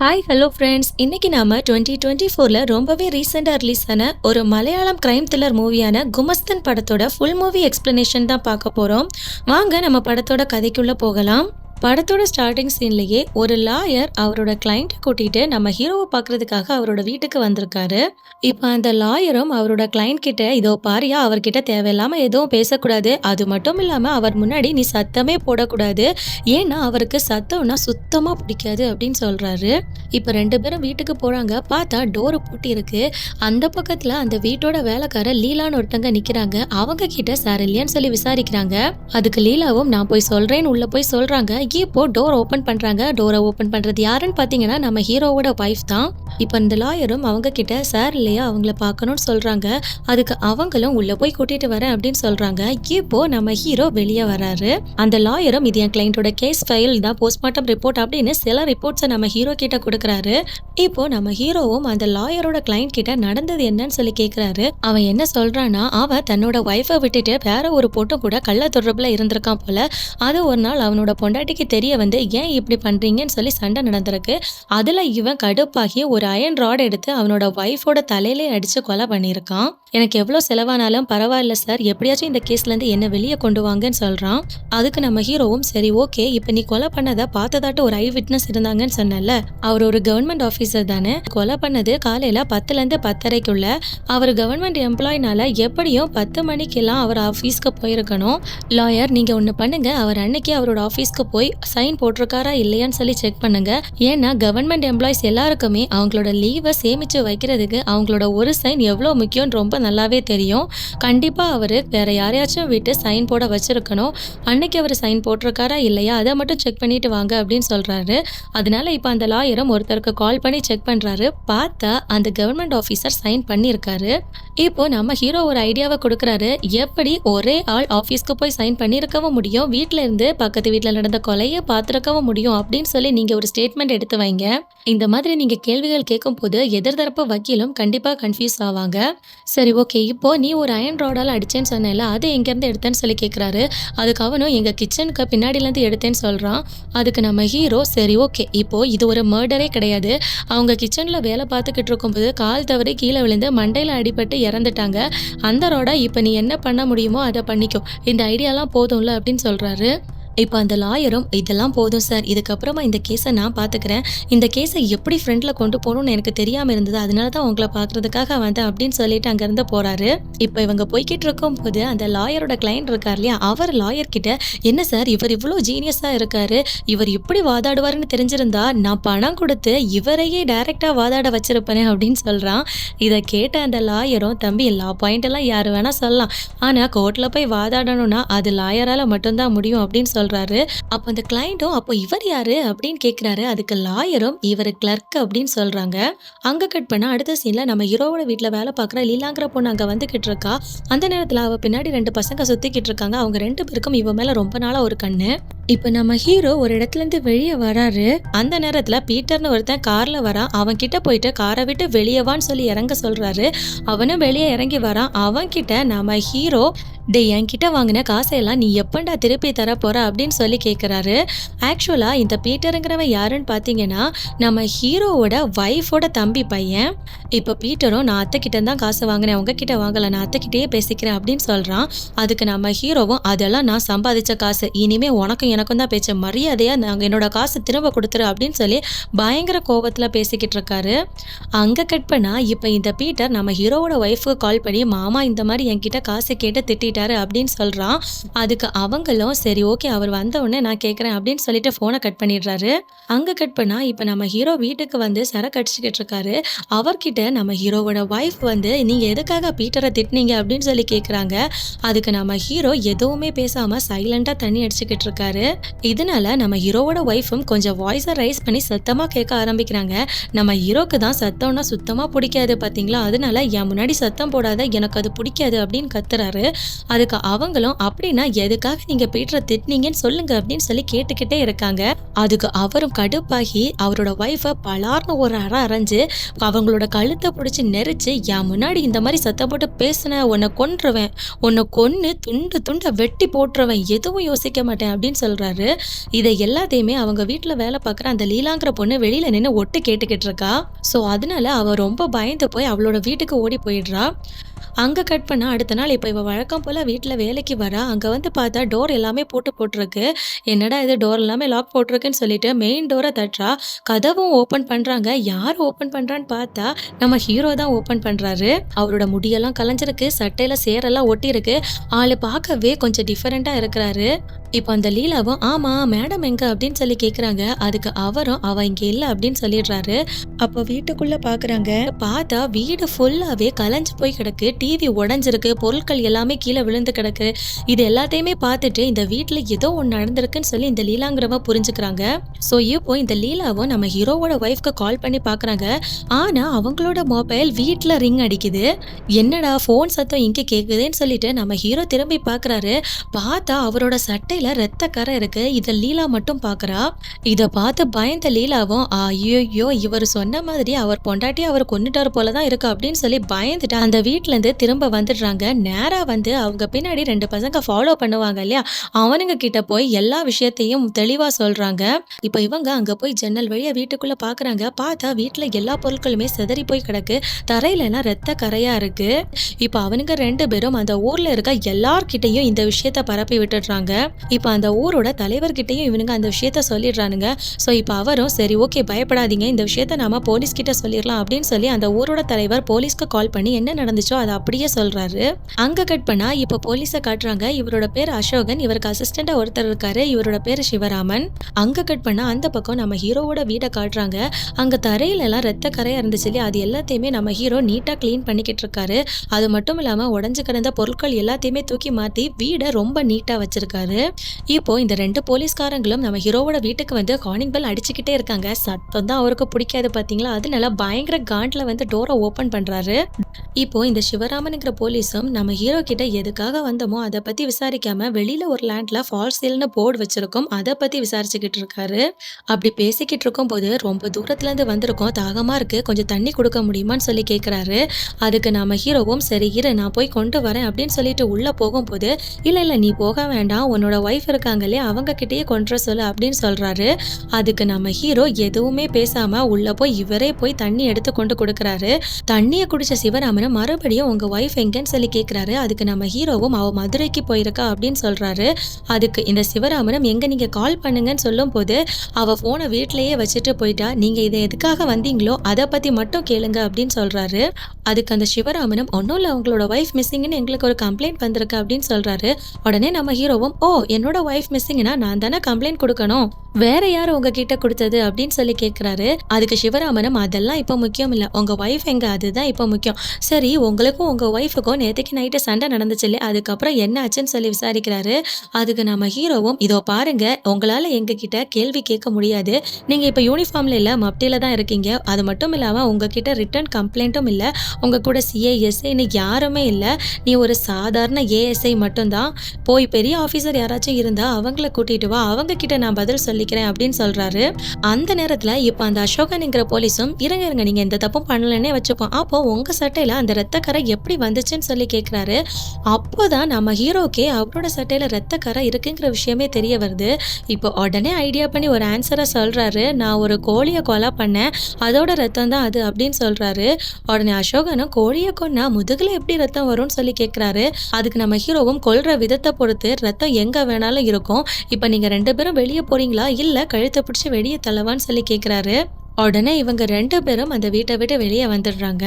Hi hello friends இன்றைக்கி நாம் twenty twenty ஃபோரில் ரொம்பவே ரீசெண்டாக ரிலீஸ் ஆன ஒரு மலையாளம் க்ரைம் த்ரில்லர் மூவியான குமஸ்தன் படத்தோட ஃபுல் மூவி எக்ஸ்ப்ளனேஷன் தான் பார்க்க போகிறோம் வாங்க நம்ம படத்தோட கதைக்குள்ளே போகலாம். படத்தோட ஸ்டார்டிங் சீன்லேயே ஒரு லாயர் அவரோட கிளைண்ட்டை கூட்டிகிட்டு நம்ம ஹீரோவை பார்க்கறதுக்காக அவரோட வீட்டுக்கு வந்திருக்காரு. இப்போ அந்த லாயரும் அவரோட கிளைண்ட் கிட்ட இதோ பாரியா அவர்கிட்ட தேவையில்லாமல் எதுவும் பேசக்கூடாது. அது மட்டும் இல்லாமல் அவர் முன்னாடி நீ சத்தமே போடக்கூடாது. ஏன்னா அவருக்கு சத்தம்னா சுத்தமாக பிடிக்காது அப்படின்னு சொல்கிறாரு இப்போ ரெண்டு பேரும் வீட்டுக்கு போகிறாங்க பார்த்தா டோரு பூட்டி இருக்கு. அந்த பக்கத்தில் அந்த வீட்டோட வேலைக்காரர் லீலான்னு ஒருத்தங்க நிற்கிறாங்க அவங்க கிட்ட சார் இல்லையான்னு சொல்லி விசாரிக்கிறாங்க. அதுக்கு லீலாவும் நான் போய் சொல்கிறேன்னு உள்ளே போய் சொல்கிறாங்க இப்போ டோர் ஓப்பன் பண்ணுறாங்க டோரை ஓப்பன் பண்ணுறது யாருன்னு பார்த்தீங்கன்னா நம்ம ஹீரோவோட ஒய்ஃப் தான். இப்போ இந்த லாயரும் அவங்க கிட்ட சார் இல்லையா அவங்கள பார்க்கணும்னு சொல்கிறாங்க அதுக்கு அவங்களும் உள்ளே போய் கூட்டிகிட்டு வரேன் அப்படின்னு சொல்கிறாங்க இப்போ நம்ம ஹீரோ வெளியே வராரு. அந்த லாயரும் இது என் கிளைண்ட்டோட கேஸ் ஃபைல் தான் போஸ்ட்மார்ட்டம் ரிப்போர்ட் அப்படின்னு சில ரிப்போர்ட்ஸை நம்ம ஹீரோ கிட்ட கொடுக்குறாரு. இப்போ நம்ம ஹீரோவும் அந்த லாயரோட கிளைண்ட் கிட்ட நடந்தது என்னன்னு சொல்லி கேக்குறாரு. அவன் என்ன சொல்றான்னா அவன் தன்னோட ஒய்ஃபை விட்டுட்டு வேற ஒரு பொண்ணு கூட கள்ள தொடர்புல இருந்திருக்கான் போல. அது ஒரு நாள் அவனோட பொண்டாட்டிக்கு தெரிய வந்து ஏன் இப்படி பண்ணுறீங்கன்னு சொல்லி சண்டை நடந்திருக்கு. அதில் இவன் கடுப்பாகி ஒரு அயன் ராட் எடுத்து அவனோட ஒய்ஃபோட தலையிலே அடித்து கொலை பண்ணியிருக்கான். எனக்கு எவ்வளோ செலவானாலும் பரவாயில்ல சார் எப்படியாச்சும் இந்த கேஸ்லேருந்து என்ன வெளியே கொண்டு வாங்கன்னு சொல்கிறான் அதுக்கு நம்ம ஹீரோவும் சரி ஓகே இப்போ நீ கொலை பண்ணதை பார்த்ததாட்டு ஒரு ஐ விட்னஸ் இருந்தாங்கன்னு சொன்னல அவர் ஒரு கவர்மெண்ட் ஆஃபீஸர் தானே. கொலை பண்ணது காலையில் பத்துலேருந்து பத்தரைக்குள்ள. அவர் கவர்மெண்ட் எம்ப்ளாயினால எப்படியும் பத்து மணிக்கெல்லாம் அவர் ஆஃபீஸ்க்கு போயிருக்கணும். லாயர் நீங்கள் ஒன்று பண்ணுங்கள் அவர் அன்னைக்கு அவரோட ஆஃபீஸ்க்கு போய் சைன் போட்டிருக்காரா இல்லையான்னு சொல்லி செக் பண்ணுங்க. ஏன்னா கவர்மெண்ட் எம்ப்ளாயிஸ் எல்லாருக்குமே அவங்களோட லீவை சேமிச்சு வைக்கிறதுக்கு அவங்களோட ஒரு சைன் எவ்வளோ முக்கியம்னு ரொம்ப நல்லாவே தெரியும். கண்டிப்பாக அவர் வேற யாரையாச்சும் விட்டு சைன் போட வச்சிருக்கணும். அன்னைக்கு அவர் சைன் போட்டிருக்காரா இல்லையா அதை மட்டும் செக் பண்ணிட்டு வாங்க அப்படின்னு சொல்றாரு. அதனால இப்போ அந்த லாயரும் ஒருத்தருக்கு கால் பண்ணி செக் பண்றாரு. பார்த்தா அந்த கவர்மெண்ட் ஆஃபீஸர் சைன் பண்ணியிருக்காரு இப்போ நம்ம ஹீரோ ஒரு ஐடியாவை கொடுக்குறாரு. எப்படி ஒரே ஆள் ஆஃபீஸ்க்கு போய் சைன் பண்ணியிருக்கவும் முடியும்? வீட்டில இருந்து பக்கத்து வீட்டில் நடந்த பழைய பார்த்துருக்கவும் முடியும் அப்படின்னு சொல்லி நீங்கள் ஒரு ஸ்டேட்மெண்ட் எடுத்து வைங்க. இந்த மாதிரி நீங்கள் கேள்விகள் கேட்கும் போது எதிர்தரப்பு வக்கீலும் கண்டிப்பாக கன்ஃபியூஸ் ஆவாங்க. சரி ஓகே இப்போ நீ ஒரு அயன் ராடால் அடிச்சேன்னு சொன்னேன்ல அது எங்கேருந்து எடுத்தேன்னு சொல்லி கேட்குறாரு அதுக்கு அவனும் எங்கள் கிச்சனுக்கு பின்னாடிலேருந்து எடுத்தேன்னு சொல்கிறான் அதுக்கு நம்ம ஹீரோ சரி ஓகே இப்போது இது ஒரு மர்டரே கிடையாது. அவங்க கிச்சனில் வேலை பார்த்துக்கிட்டு இருக்கும்போது கால் தவறி கீழே விழுந்து மண்டையில் அடிபட்டு இறந்துட்டாங்க. அந்த ரோடை இப்போ நீ என்ன பண்ண முடியுமோ அதை பண்ணிக்கோ. இந்த ஐடியாலாம் போதும்ல அப்படின்னு சொல்கிறாரு இப்போ அந்த லாயரும் இதெல்லாம் போதும் சார். இதுக்கப்புறமா இந்த கேஸை நான் பார்த்துக்கிறேன் இந்த கேஸை எப்படி ஃப்ரண்ட்டில் கொண்டு போகணும்னு எனக்கு தெரியாமல் இருந்தது. அதனால தான் உங்களை பார்க்குறதுக்காக வந்தேன் அப்படின்னு சொல்லிட்டு அங்கேருந்து போகிறாரு இப்போ இவங்க போய்கிட்டு இருக்கும்போது அந்த லாயரோட கிளைண்ட் இருக்கார் இல்லையா? அவர் லாயர் கிட்ட என்ன சார் இவர் இவ்வளோ ஜீனியஸாக இருக்காரு. இவர் எப்படி வாதாடுவாருன்னு தெரிஞ்சிருந்தா நான் பணம் கொடுத்து இவரையே டைரெக்டாக வாதாட வச்சிருப்பேனே அப்படின்னு சொல்கிறான் இதை கேட்ட அந்த லாயரும் தம்பி எல்லா பாயிண்ட் எல்லாம் யார் வேணால் சொல்லலாம். ஆனால் கோர்ட்டில் போய் வாதாடணும்னா அது லாயரால் மட்டும்தான் முடியும் அப்படின்னு சொல்கிறாரு அப்போ அந்த கிளைண்ட்டும் அப்போ இவர் யாரு அப்படின்னு கேட்குறாரு அதுக்கு லாயரும் இவர் கிளர்க் அப்படின்னு சொல்கிறாங்க அங்கே கட் பண்ணால் அடுத்த சீனில் நம்ம ஹீரோவோட வீட்டில் வேலை பார்க்குற லீலாங்கிற பொண்ணு அங்கே வந்துக்கிட்டு இருக்கா. அந்த நேரத்தில் அவள் பின்னாடி ரெண்டு பசங்க சுற்றிக்கிட்டு இருக்காங்க. அவங்க ரெண்டு பேருக்கும் இவன் மேலே ரொம்ப நாளாக ஒரு கண்ணு. இப்போ நம்ம ஹீரோ ஒரு இடத்துல இருந்து வெளியே வராரு. அந்த நேரத்தில் பீட்டர்னு ஒருத்தன் காரில் வரான். அவன் கிட்ட போயிட்டு காரை விட்டு வெளியவான்னு சொல்லி இறங்க சொல்கிறாரு அவனும் வெளியே இறங்கி வரான். அவன் கிட்ட நம்ம ஹீரோ டே என்கிட்ட வாங்கின காசையெல்லாம் நீ எப்பண்டா திருப்பி தர போற? அப்படின்னு சொல்லி கேட்குறாரு ஆக்சுவலாக இந்த பீட்டருங்கிறவன் யாருன்னு பார்த்தீங்கன்னா நம்ம ஹீரோவோட ஒய்ஃபோட தம்பி பையன். இப்போ பீட்டரும் நான் அத்தைக்கிட்ட தான் காசு வாங்கினேன். உங்ககிட்ட வாங்கலை. நான் அத்தைக்கிட்டேயே பேசிக்கிறேன். அப்படின்னு சொல்கிறான் அதுக்கு நம்ம ஹீரோவும் அதெல்லாம் நான் சம்பாதிச்ச காசு. இனிமேல் உனக்கும் எனக்கும் தான் பேச்ச மரியாதையாக நாங்கள் என்னோட காசு திரும்ப கொடுத்துரு அப்படின்னு சொல்லி பயங்கர கோபத்தில் பேசிக்கிட்டு இருக்காரு. அங்கே கட் பண்ணால் இப்போ இந்த பீட்டர் நம்ம ஹீரோவோட ஒய்ஃபுக்கு கால் பண்ணி மாமா இந்த மாதிரி என்கிட்ட காசு கேட்டு திட்டாரு அப்படின்னு சொல்கிறான் அதுக்கு அவங்களும் சரி ஓகே அவர் வந்தவுடனே நான் கேட்குறேன் அப்படின்னு சொல்லிட்டு ஃபோனை கட் பண்ணிடுறாரு. அங்கே கட் பண்ணால் இப்போ நம்ம ஹீரோ வீட்டுக்கு வந்து சரக்கு அடிச்சுக்கிட்டு இருக்காரு. அவர்கிட்ட நம்ம ஹீரோவோட ஒய்ஃப் வந்து நீங்கள் எதுக்காக பீட்டரை திட்டினீங்க? அப்படின்னு சொல்லி கேட்குறாங்க அதுக்கு நம்ம ஹீரோ எதுவுமே பேசாமல் சைலண்டாக தண்ணி அடிச்சுக்கிட்டு இருக்காரு. இதனால நம்ம ஹீரோவோட ஒய்ஃபும் கொஞ்சம் வாய்ஸை ரைஸ் பண்ணி சத்தமாக கேட்க ஆரம்பிக்கிறாங்க. நம்ம ஹீரோக்கு தான் சத்தம்னா சுத்தமாக பிடிக்காது பார்த்தீங்களா அதனால என் முன்னாடி சத்தம் போடாத எனக்கு அது பிடிக்காது அப்படின்னு கத்துறாரு. அதுக்கு அவங்களும் அப்படின்னா எதுக்காக நீங்கள் பீட்டரை திட்டினீங்கன்னு சொல்லுங்க அப்படின்னு சொல்லி கேட்டுக்கிட்டே இருக்காங்க. அதுக்கு அவரும் கடுப்பாகி அவரோட ஒய்ஃபை பலார்னு ஒரு அறை அரைஞ்சு அவங்களோட கழுத்தை பிடிச்சி நெரிச்சு என் முன்னாடி இந்த மாதிரி சத்தம் போட்டு பேசின உன்னை கொன்றுவேன். உன்னை கொன்று துண்டு துண்டை வெட்டி போட்டுருவேன். எதுவும் யோசிக்க மாட்டேன் அப்படின்னு சொல்றாரு சொல்கிறாரு இதை எல்லாத்தையுமே அவங்க வீட்டில் வேலை பார்க்குற அந்த லீலாங்கிற பொண்ணு வெளியில நின்னு ஒட்டு கேட்டுக்கிட்டு இருக்கா. ஸோ, அதனால அவ ரொம்ப பயந்து போய் அவளோட வீட்டுக்கு ஓடி போயிடுறா. அங்கே கட் பண்ணால் அடுத்த நாள் இப்போ இவள் வழக்கம் போல் வீட்டில் வேலைக்கு வரா. அங்கே வந்து பார்த்தா டோர் எல்லாமே போட்டு போட்டிருக்கு. என்னடா இது டோர் எல்லாமே லாக் போட்டிருக்குன்னு சொல்லிட்டு மெயின் டோரை தட்டுறா. கதவும் ஓப்பன் பண்ணுறாங்க யார் ஓப்பன் பண்ணுறான்னு பார்த்தா நம்ம ஹீரோ தான் ஓப்பன் பண்ணுறாரு அவரோட முடியெல்லாம் கலைஞ்சிருக்கு. சட்டையில் சேரெல்லாம் ஒட்டியிருக்கு. ஆள் பார்க்கவே கொஞ்சம் டிஃப்ரெண்ட்டாக இருக்கிறாரு. இப்போ அந்த லீலாவும் ஆமாம் மேடம் எங்க அப்படின்னு சொல்லி கேட்குறாங்க. அதுக்கு அவரும் அவ இங்கே இல்லை அப்படின்னு சொல்லிடுறாரு. அப்போ வீட்டுக்குள்ளே பார்க்குறாங்க. பார்த்தா வீடு ஃபுல்லாகவே கலைஞ்சு போய் கிடக்கு. டிவி உடஞ்சிருக்கு பொருட்கள் எல்லாமே கீழே விழுந்து கிடக்கு. இது எல்லாத்தையுமே பார்த்துட்டு இந்த வீட்டில் ஏதோ ஒன்று நடந்திருக்குன்னு சொல்லி இந்த லீலாங்கிறவ புரிஞ்சுக்கிறாங்க. ஸோ, இப்போ இந்த லீலாவும் நம்ம ஹீரோவோட ஒய்ஃப்க்கு கால் பண்ணி பார்க்குறாங்க. ஆனால் அவங்களோட மொபைல் வீட்டில் ரிங் அடிக்குது. என்னடா ஃபோன் சத்தம் இங்கே கேட்குதுன்னு சொல்லிட்டு நம்ம ஹீரோ திரும்பி பார்க்குறாரு. பார்த்தா அவரோட சட்டையில் ரத்த கரை இருக்கு. இதை லீலா மட்டும் பார்க்குறா. இதை பார்த்து பயந்த லீலாவும் ஐயோ இவர் சொன்ன மாதிரி அவர் பொண்டாட்டி அவர் கொண்டுட்டார் போல தான் இருக்கு அப்படின்னு சொல்லி பயந்துட்டு அந்த வீட்டில் வீட்லேருந்து திரும்ப வந்துடுறாங்க. நேராக வந்து அவங்க பின்னாடி ரெண்டு பசங்க ஃபாலோ பண்ணுவாங்க இல்லையா? அவனுங்க கிட்ட போய் எல்லா விஷயத்தையும் தெளிவாக சொல்கிறாங்க இப்போ இவங்க அங்கே போய் ஜன்னல் வழியாக வீட்டுக்குள்ளே பார்க்குறாங்க. பார்த்தா வீட்டில் எல்லா பொருட்களுமே சிதறி போய் கிடக்கு. தரையிலலாம் ரத்த கரையாக இருக்குது இப்போ அவனுங்க ரெண்டு பேரும் அந்த ஊரில் இருக்க எல்லார்கிட்டையும் இந்த விஷயத்த பரப்பி விட்டுடுறாங்க. இப்போ அந்த ஊரோட தலைவர்கிட்டயும் இவனுங்க அந்த விஷயத்த சொல்லிடுறானுங்க. ஸோ, இப்போ அவரும் சரி ஓகே பயப்படாதீங்க. இந்த விஷயத்த நாம போலீஸ்கிட்ட சொல்லிடலாம் அப்படின்னு சொல்லி அந்த ஊரோட தலைவர் போலீஸ்க்கு கால் பண்ணி என்ன நடந்துச்சோ அத அப்படியே சொல்கிறாரு அங்கே கட் பண்ணால் இப்போ போலீஸை காட்டுறாங்க. இவரோட பேர் அசோகன். இவருக்கு அசிஸ்டண்டாக ஒருத்தர் இருக்காரு. இவரோட பேர் சிவராமன். அங்கே கட் பண்ணால் அந்த பக்கம் நம்ம ஹீரோவோட வீடை காட்டுறாங்க. அங்கே தரையிலலாம் ரத்த கரையாக இருந்துச்சு இல்லையா? அது எல்லாத்தையுமே நம்ம ஹீரோ நீட்டாக க்ளீன் பண்ணிக்கிட்டு இருக்காரு. அது மட்டும் இல்லாமல் உடஞ்சு கிடந்த பொருட்கள் எல்லாத்தையுமே தூக்கி மாற்றி வீடை ரொம்ப நீட்டாக வச்சுருக்காரு இப்போ இந்த ரெண்டு போலீஸ்காரங்களும் நம்ம ஹீரோவோட வீட்டுக்கு வந்து கார்னிங் பெல் அடிச்சுக்கிட்டே இருக்காங்க. சத்தம் தான் அவருக்கு பிடிக்காது பார்த்தீங்களா? அதனால பயங்கர காண்டில் வந்து டோரை ஓப்பன் பண்ணுறாரு இப்போ இந்த சிவராமனுங்கிற போலீஸும் நம்ம ஹீரோ கிட்ட எதுக்காக வந்தோமோ அதை பத்தி விசாரிக்காம வெளியில ஒரு லேண்ட்ல ஃபார் சேல்னு போர்டு வச்சிருக்கோம். அதை பத்தி விசாரிச்சுக்கிட்டு இருக்காரு. அப்படி பேசிக்கிட்டு இருக்கும்போது ரொம்ப தூரத்துல இருந்து வந்திருக்கோம். தாகமா இருக்கு. கொஞ்சம் தண்ணி கொடுக்க முடியுமான்னு சொல்லி கேட்குறாரு. அதுக்கு நம்ம ஹீரோவும் சரி இரு நான் போய் கொண்டு வரேன் அப்படின்னு சொல்லிட்டு உள்ள போகும்போது இல்லை இல்லை நீ போக வேண்டாம். உன்னோட ஒய்ஃப் இருக்காங்க இல்லையா? அவங்க கிட்டேயே கொண்டு வர சொல்லு அப்படின்னு சொல்றாரு. அதுக்கு நம்ம ஹீரோ எதுவுமே பேசாம உள்ள போய் இவரே போய் தண்ணி எடுத்து கொண்டு கொடுக்குறாரு தண்ணியை குடிச்ச சிவராமனும் மறுபடியும் உங்க ஒய்ஃப் எங்கன்னு சொல்லி கேட்குறாரு. அதுக்கு நம்ம ஹீரோவும் அவள் மதுரைக்கு போயிருக்கா அப்படின்னு சொல்றாரு. அதுக்கு இந்த சிவராமனும் எங்க நீங்க கால் பண்ணுங்கன்னு சொல்லும் போது அவ ஃபோனை வீட்டிலையே வச்சுட்டு போயிட்டா. நீங்க இதை எதுக்காக வந்தீங்களோ அதை பத்தி மட்டும் கேளுங்க அப்படின்னு சொல்றாரு. அதுக்கு அந்த சிவராமனும் ஒன்றும் இல்லை உங்களோட ஒய்ஃப் மிஸ்ஸிங்ன்னு எங்களுக்கு ஒரு கம்ப்ளைண்ட் வந்திருக்கு அப்படின்னு சொல்றாரு. உடனே நம்ம ஹீரோவும் ஓ என்னோட ஒய்ஃப் மிஸ்ஸிங்னா நான் தானே கம்ப்ளைண்ட் கொடுக்கணும் வேற யார் உங்ககிட்ட கொடுத்தது அப்படின்னு சொல்லி கேட்குறாரு. அதுக்கு சிவராமனும் அதெல்லாம் இப்போ முக்கியம் இல்லை உங்க ஒய்ஃப் எங்க அதுதான் இப்போ முக்கியம். சரி உங்களுக்கும் உங்கள் ஒய்ஃபுக்கும் நேற்றுக்கு நைட்டு சண்டை நடந்துச்சு இல்லையா? அதுக்கப்புறம் என்ன ஆச்சுன்னு சொல்லி விசாரிக்கிறாரு. அதுக்கு நம்ம ஹீரோவும் இதோ பாருங்க உங்களால் எங்ககிட்ட கேள்வி கேட்க முடியாது. நீங்கள் இப்போ யூனிஃபார்மில் இல்லை மப்டியில் தான் இருக்கீங்க. அது மட்டும் இல்லாமல் உங்ககிட்ட ரிட்டர்ன் கம்ப்ளைண்ட்டும் இல்லை உங்கள் கூட சிஏஎஸ்ஐன்னு யாருமே இல்லை நீ ஒரு சாதாரண ஏஎஸ்ஐ மட்டும்தான் போய் பெரிய ஆஃபீஸர் யாராச்சும் இருந்தால் அவங்கள கூட்டிட்டு வா. அவங்க கிட்ட நான் பதில் சொல்லிக்கிறேன் அப்படின்னு சொல்கிறாரு அந்த நேரத்தில் இப்போ அந்த அசோகன்ங்கிற போலீஸும் இருங்க இருங்க நீங்கள் எந்த தப்பும் பண்ணலன்னே வச்சுப்போம். அப்போ உங்கள் சட்டையில் அந்த ரத்தக்கரை எப்படி வந்துச்சுன்னு சொல்லி கேட்குறாரு. அப்போதான் நம்ம ஹீரோக்கே அவரோட சட்டையில் ரத்தக்கரை இருக்குங்கிற விஷயமே தெரிய வருது. இப்போ உடனே ஐடியா பண்ணி ஒரு ஆன்சரை சொல்கிறாரு நான் ஒரு கோழியை கொலை பண்ணேன். அதோட ரத்தம் தான் அது அப்படின்னு சொல்கிறாரு உடனே அசோகனும் கோழியை கொன்னா முதுகில் எப்படி ரத்தம் வரும்னு சொல்லி கேட்குறாரு. அதுக்கு நம்ம ஹீரோவும் கொல்ற விதத்தை பொறுத்து ரத்தம் எங்கே வேணாலும் இருக்கும். இப்போ நீங்கள் ரெண்டு பேரும் வெளியே போகிறீங்களா இல்லை கழுத்தை பிடிச்சி வெளியே தள்ளவான்னு சொல்லி கேட்குறாரு. உடனே இவங்க ரெண்டு பேரும் அந்த வீட்டை விட்டு வெளியே வந்துடுறாங்க.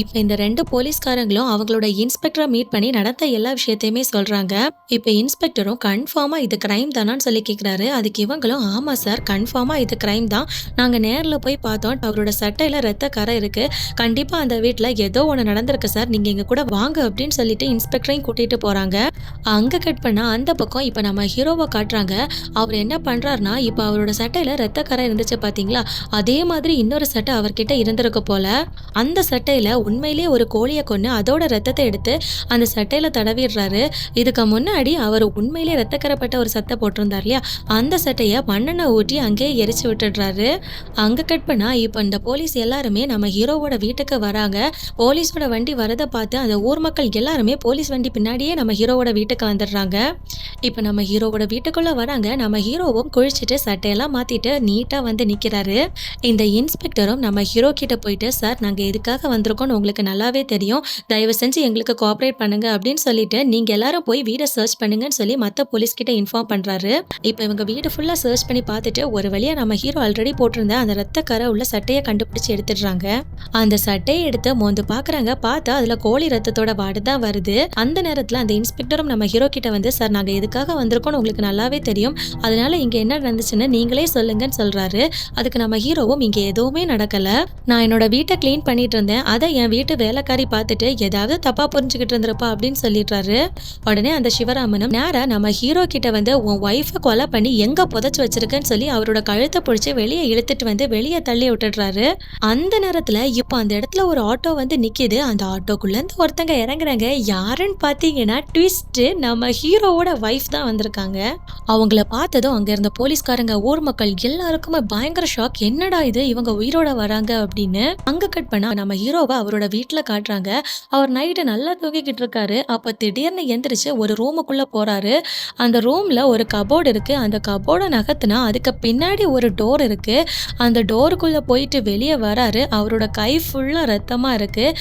இப்போ இந்த ரெண்டு போலீஸ்காரங்களும் அவங்களோட இன்ஸ்பெக்டரை மீட் பண்ணி நடந்த எல்லா விஷயத்தையுமே சொல்றாங்க. இப்போ இன்ஸ்பெக்டரும் கன்ஃபார்மா இது கிரைம் தானான்னு சொல்லி கேட்குறாரு. அதுக்கு இவங்களும் ஆமா சார் கன்ஃபார்மா இது கிரைம் தான். நாங்க நேரில் போய் பார்த்தோம். அவரோட சட்டையில ரத்த கரை இருக்கு. கண்டிப்பா அந்த வீட்டில் ஏதோ ஒன்று நடந்திருக்கு சார். நீங்க எங்க கூட வாங்க அப்படின்னு சொல்லிட்டு இன்ஸ்பெக்டரையும் கூட்டிட்டு போறாங்க. அங்க கட் பண்ணா அந்த பக்கம் இப்போ நம்ம ஹீரோவை காட்டுறாங்க. அவர் என்ன பண்றாருன்னா இப்போ அவரோட சட்டையில ரத்த கறை இருந்துச்சு பார்த்தீங்களா? அதே மாதிரி இன்னொரு சட்டை அவர்கிட்ட இருந்திருக்கு போல. அந்த சட்டையில உண்மையிலேயே ஒரு கோழியை கொன்று அதோட ரத்தத்தை எடுத்து அந்த சட்டையில் தடவிடுறாரு. இதுக்கு முன்னாடி அவர் உண்மையிலேயே ரத்தக்கரப்பட்ட ஒரு சட்டை போட்டிருந்தார் இல்லையா? அந்த சட்டையை மண்ணெண்ணெய் ஊற்றி அங்கேயே எரிச்சு விட்டுடுறாரு. அங்கே கட் பண்ணா இப்போ இந்த போலீஸ் எல்லாருமே நம்ம ஹீரோவோட வீட்டுக்கு வராங்க. போலீஸோட வண்டி வரதை பார்த்து அந்த ஊர் மக்கள் எல்லாருமே போலீஸ் வண்டி பின்னாடியே நம்ம ஹீரோவோட வீட்டுக்கு வந்துடுறாங்க. இப்போ நம்ம ஹீரோவோட வீட்டுக்குள்ளே வராங்க. நம்ம ஹீரோவும் குளிச்சுட்டு சட்டையெல்லாம் மாற்றிட்டு நீட்டாக வந்து நிற்கிறாரு இந்த இன்ஸ்பெக்டரும் நம்ம ஹீரோ கிட்ட போயிட்டு சார் நாங்கள் எதுக்காக வந்திருக்கோம்னு உங்களுக்கு நல்லாவே தெரியும். தயவு செஞ்சு எங்களுக்கு கோஆப்ரேட் பண்ணுங்க அப்படின்னு சொல்லிட்டு நீங்க எல்லாரும் போய் வீடை சர்ச் பண்ணுங்கன்னு சொல்லி மற்ற போலீஸ் கிட்ட இன்ஃபார்ம் பண்றாரு. இப்போ இவங்க வீடு ஃபுல்லா சர்ச் பண்ணி பார்த்துட்டு ஒரு வழியா நம்ம ஹீரோ ஆல்ரெடி போட்டிருந்த அந்த ரத்த கரை உள்ள சட்டையை கண்டுபிடிச்சு எடுத்துடுறாங்க. அந்த சட்டையை எடுத்து மோந்து பாக்குறாங்க. பார்த்தா அதுல கோழி ரத்தத்தோட வாடு தான் வருது. அந்த நேரத்துல அந்த இன்ஸ்பெக்டரும் நம்ம ஹீரோ கிட்ட வந்து சார் நாங்க எதுக்காக வந்திருக்கோம்னு உங்களுக்கு நல்லாவே தெரியும். அதனால இங்க என்ன நடந்துச்சுன்னு நீங்களே சொல்லுங்கன்னு சொல்றாரு. அதுக்கு நம்ம ஹீரோவும் இங்க எதுவுமே நடக்கல. நான் என்னோட வீட்டை க்ளீன் பண்ணிட்டு இருந்தேன். அதை என் வீட்டு வேலைக்காரி பார்த்துட்டு ஏதாவது தப்பா புரிஞ்சுக்கிட்டு இருந்திருப்பா அப்படின்னு சொல்லிடுறாரு. உடனே அந்த சிவராமனும் நேரா நம்ம ஹீரோ கிட்ட வந்து உன் ஒய்ஃபை கொலை பண்ணி எங்க புதைச்சு வச்சிருக்கேன்னு சொல்லி அவரோட கழுத்தை பிடிச்சி வெளியே இழுத்துட்டு வந்து வெளியே தள்ளி விட்டுடுறாரு. அந்த நேரத்துல இப்போ அந்த இடத்துல ஒரு ஆட்டோ வந்து நிக்குது. அந்த ஆட்டோக்குள்ள இருந்து ஒருத்தங்க இறங்குறாங்க. யாருன்னு பாத்தீங்கன்னா ட்விஸ்ட் நம்ம ஹீரோவோட வைஃப் தான் வந்திருக்காங்க. அவங்கள பார்த்ததும் அங்க இருந்த போலீஸ்காரங்க ஊர் மக்கள் எல்லாருக்குமே பயங்கர ஷாக் என்னடா இது? இவங்க உயிரோட வராங்க அப்படின்னு அங்க கட் பண்ணா நம்ம ஹீரோவை அவர் அவரோட வீட்டில் காட்டுறாங்க. அவர் நைட்டு நல்லா தூங்கிக்கிட்டு இருக்காரு. அப்போ திடீர்னு எந்திரிச்சு ஒரு ரூமுக்குள்ளே போகிறாரு அந்த ரூமில் ஒரு கபோர்டு இருக்குது அந்த கபோர்டை நகர்த்தினா அதுக்கு பின்னாடி ஒரு டோர் இருக்குது அந்த டோருக்குள்ளே போயிட்டு வெளியே வராரு. அவரோட கை ஃபுல்லாக ரத்தமாக இருக்குது